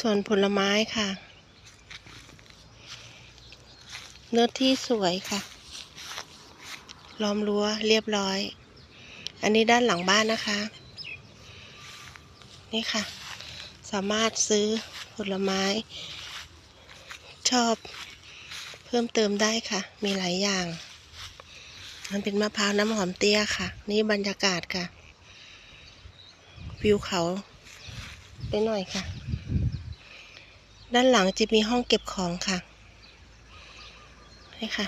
ส่วนผลไม้ค่ะ เนื้อที่สวยค่ะ ล้อมรั้วเรียบร้อย อันนี้ด้านหลังบ้านนะคะ นี่ค่ะ สามารถซื้อผลไม้ ชอบเพิ่มเติมได้ค่ะ มีหลายอย่าง มันเป็นมะพร้าวน้ำหอมเตี้ยค่ะ นี่บรรยากาศค่ะ วิวเขาไปหน่อยค่ะ ด้านหลังจะมีห้องเก็บของค่ะ นี่ค่ะ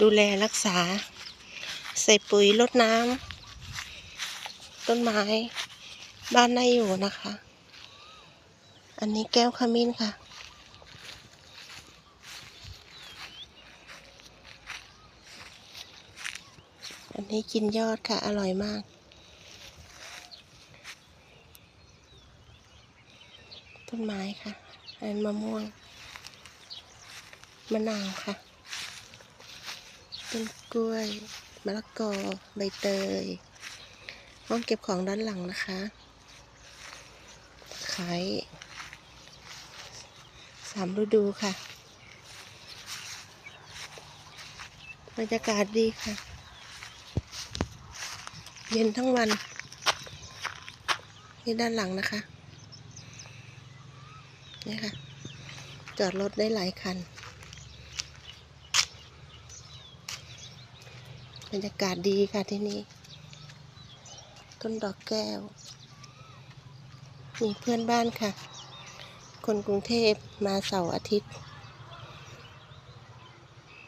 ดูแลรักษา ใส่ปุ๋ยลดน้ำ ต้นไม้ บ้านน่าอยู่นะคะ อันนี้แก้วขมิ้นค่ะ อันนี้กินยอดค่ะ อร่อยมาก ต้นไม้ค่ะ อันมะม่วง มะนาวค่ะ ต้นกล้วย มะละกอ ใบเตย ห้องเก็บของด้านหลังนะคะ ขายสามฤดูค่ะ บรรยากาศดีค่ะ เย็นทั้งวัน นี่ด้านหลังนะคะ นี่ค่ะ จอดรถได้หลายคัน บรรยากาศดีค่ะที่นี่ ต้นดอกแก้ว มีเพื่อนบ้านค่ะ คนกรุงเทพมาเสาร์อาทิตย์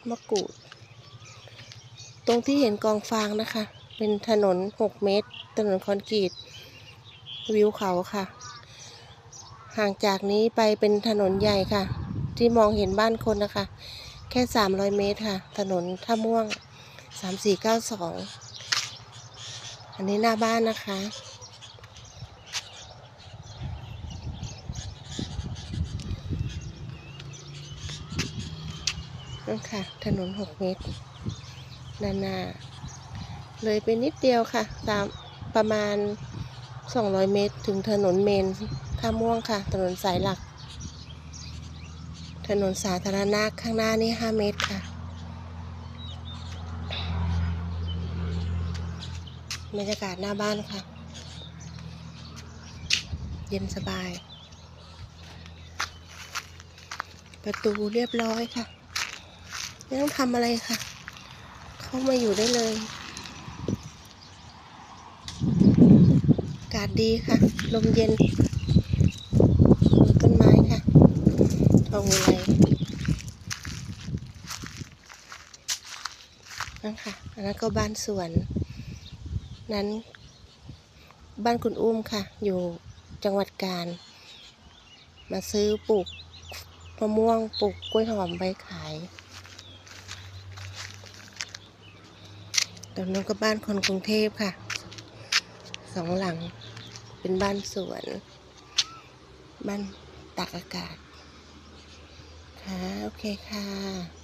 มะกรูด ตรงที่เห็นกองฟางนะคะ เป็นถนน 6 เมตร ถนนคอนกรีต วิวเขาค่ะ ห่างจากนี้ไปเป็นถนนใหญ่ค่ะ ที่มองเห็นบ้านคนนะคะ แค่ 300 เมตรค่ะ ถนนท่าม่วง 3492 อันนี้หน้าบ้านนะคะนั่นค่ะ ถนน 6 เมตร ด้านหน้า เลยไปนิดเดียวค่ะ ตามประมาณ 200 เมตร ถึงถนนเมนท่าม่วงค่ะ ถนนสายหลัก ถนนสาธารณะข้างหน้านี่ 5 เมตรค่ะ บรรยากาศหน้าบ้านค่ะ เย็นสบาย ประตูเรียบร้อยค่ะ ไม่ต้องทำอะไรค่ะ เข้ามาอยู่ได้เลยาศดีค่ะ ลมเย็นดูต้นไม้ค่ะทองอุไรนั่นค่ะอันนั้นก็บ้านสวน นั้น บ้านคุณอุ้มค่ะ อยู่จังหวัดกาญมาซื้อปลูกมะม่วงปลูกกล้วยหอมไปขายตรงนู้นก็บ้านคนกรุงเทพค่ะ สองหลัง เป็นบ้านสวน บ้านตากอากาศ ค่ะ โอเคค่ะ